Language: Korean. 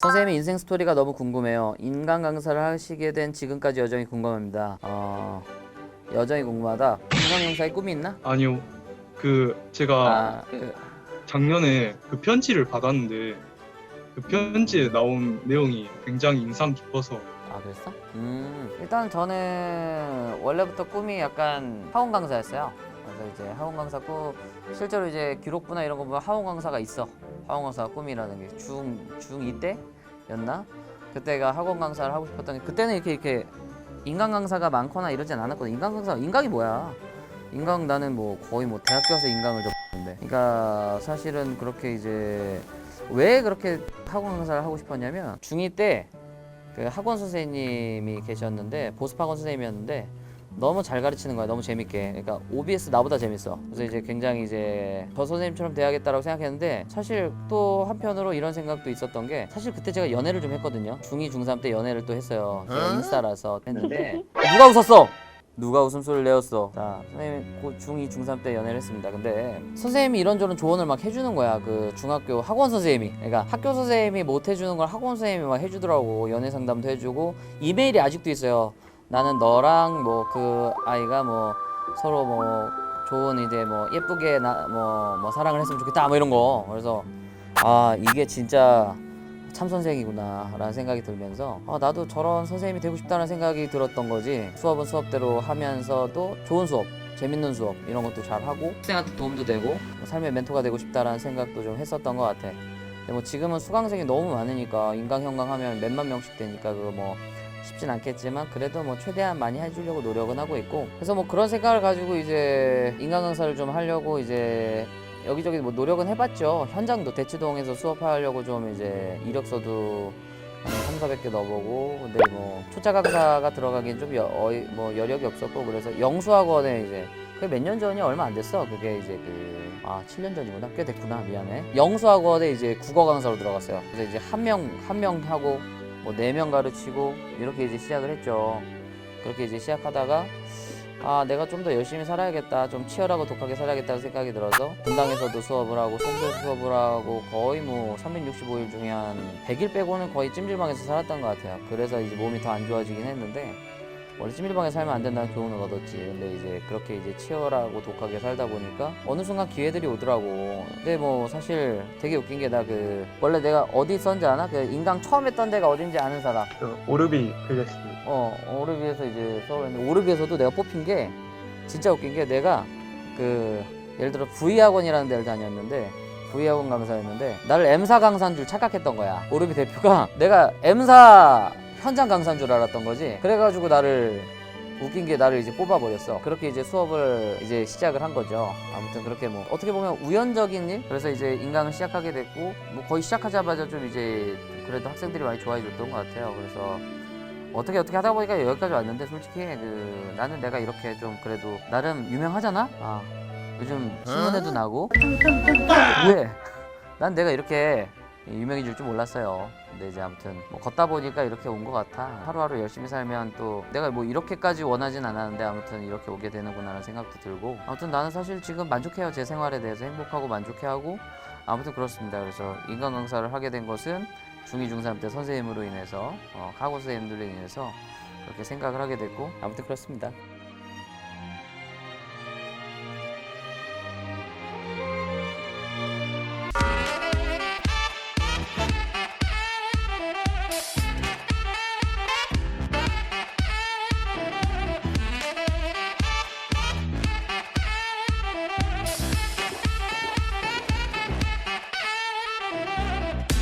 선생님의 인생 스토리가 너무 궁금해요. 인간 강사를 하시게 된 지금까지 여정이 궁금합니다. 어, 여정이 궁금하다. 인간 강사의 꿈이 있나? 아니요. 그 제가 아, 그, 작년에 그 편지를 받았는데 그 편지에 나온 내용이 굉장히 인상 깊어서 아 그랬어? 음 일단 저는 원래부터 꿈이 약간 학원 강사였어요. 그래서 이제 학원 강사 꿈 실제로 이제 기록부나 이런 거 보면 학원 강사가 있어. 학원 강사 꿈이라는 게 중 중2 때였나? 그때가 학원 강사를 하고 싶었던 게 그때는 이렇게 이렇게 인간 강사가 많거나 이러진 않았거든. 인간 강사 인강이 뭐야? 인강 나는 뭐 거의 뭐 대학교 가서 인강을 좀 했는데. 그러니까 사실은 그렇게 이제 왜 그렇게 학원 강사를 하고 싶었냐면 중2 때 그 학원 선생님이 계셨는데 보습 학원 선생님이었는데 너무 잘 가르치는 거야 너무 재밌게. 그러니까 OBS 나보다 재밌어. 그래서 이제 굉장히 이제 저 선생님처럼 돼야겠다라고 생각했는데 사실 또 한편으로 이런 생각도 있었던 게 사실 그때 제가 연애를 좀 했거든요. 중2 중3 때 연애를 또 했어요. 제가 인스타라서 했는데 누가 웃었어? 누가 웃음소리를 내었어? 자 선생님이 고 중2 중3 때 연애를 했습니다. 근데 선생님이 이런저런 조언을 막 해주는 거야. 그 중학교 학원 선생님이. 그러니까 학교 선생님이 못 해주는 걸 학원 선생님이 막 해주더라고. 연애 상담도 해주고. 이메일이 아직도 있어요 나는 너랑 뭐 그 아이가 뭐 서로 뭐 좋은 이제 뭐 예쁘게 나뭐뭐 사랑을 했으면 좋겠다 뭐 이런 거. 그래서 아 이게 진짜 참 선생이구나라는 생각이 들면서 아, 나도 저런 선생님이 되고 싶다는 생각이 들었던 거지. 수업은 수업대로 하면서도 좋은 수업 재밌는 수업 이런 것도 잘 하고 학생한테 도움도 되고 뭐 삶의 멘토가 되고 싶다라는 생각도 좀 했었던 것 같아. 근데 뭐 지금은 수강생이 너무 많으니까 인강 현강 하면 몇만 명씩 되니까 그거 뭐 쉽진 않겠지만 그래도 뭐 최대한 많이 해주려고 노력은 하고 있고 그래서 뭐 그런 생각을 가지고 이제 인강 강사를 좀 하려고 이제 여기저기 뭐 노력은 해봤죠. 현장도 대치동에서 수업하려고 좀 이제 이력서도 한 3, 400개 넣어보고 근데 뭐 초짜 강사가 들어가기엔 좀 여, 어이, 뭐 여력이 없었고 그래서 영수학원에 이제 그게 몇 년 전이 얼마 안 됐어. 그게 이제 그 아 7년 전이구나. 꽤 됐구나. 미안해. 영수학원에 이제 국어 강사로 들어갔어요. 그래서 이제 한 명 한 명 하고 뭐네명 가르치고 이렇게 이제 시작을 했죠. 그렇게 이제 시작하다가 아 내가 좀 더 열심히 살아야겠다, 좀 치열하고 독하게 살아야겠다는 생각이 들어서 분당에서도 수업을 하고 송도에서 수업을 하고 거의 뭐 365일 중에 한 100일 빼고는 거의 찜질방에서 살았던 것 같아요. 그래서 이제 몸이 더 안 좋아지긴 했는데 원래 찜질방에 살면 안 된다는 교훈을 얻었지. 근데 이제 그렇게 이제 치열하고 독하게 살다 보니까 어느 순간 기회들이 오더라고. 근데 뭐 사실 되게 웃긴 게 나 그 원래 내가 어디 있었는지 아나? 그 인강 처음 했던 데가 어딘지 아는 사람. 그 오르비 클래스 어 오르비에서 이제 수업했는데 오르비에서도 내가 뽑힌 게 진짜 웃긴 게 내가 그 예를 들어 V 학원이라는 데를 다녔는데 V 학원 강사였는데 나를 M사 강사인 줄 착각했던 거야. 오르비 대표가 내가 M사 현장 강사인 줄 알았던 거지. 그래가지고 나를 웃긴 게 나를 이제 뽑아버렸어. 그렇게 이제 수업을 이제 시작을 한 거죠. 아무튼 그렇게 뭐 어떻게 보면 우연적인 일? 그래서 이제 인강을 시작하게 됐고 뭐 거의 시작하자마자 좀 이제 그래도 학생들이 많이 좋아해 줬던 것 같아요. 그래서 어떻게 어떻게 하다 보니까 여기까지 왔는데 솔직히 그 나는 내가 이렇게 좀 그래도 나름 유명하잖아. 아 요즘 신문에도 나고 왜? 난 내가 이렇게 유명해질 줄 몰랐어요. 근데 이제 아무튼 뭐 걷다 보니까 이렇게 온 것 같아. 하루하루 열심히 살면 또 내가 뭐 이렇게까지 원하진 않았는데 아무튼 이렇게 오게 되는구나라는 생각도 들고 아무튼 나는 사실 지금 만족해요. 제 생활에 대해서 행복하고 만족해하고 아무튼 그렇습니다. 그래서 인간 강사를 하게 된 것은 중2, 중3 때 선생님으로 인해서 어, 학원 선생님들로 인해서 그렇게 생각을 하게 됐고 아무튼 그렇습니다.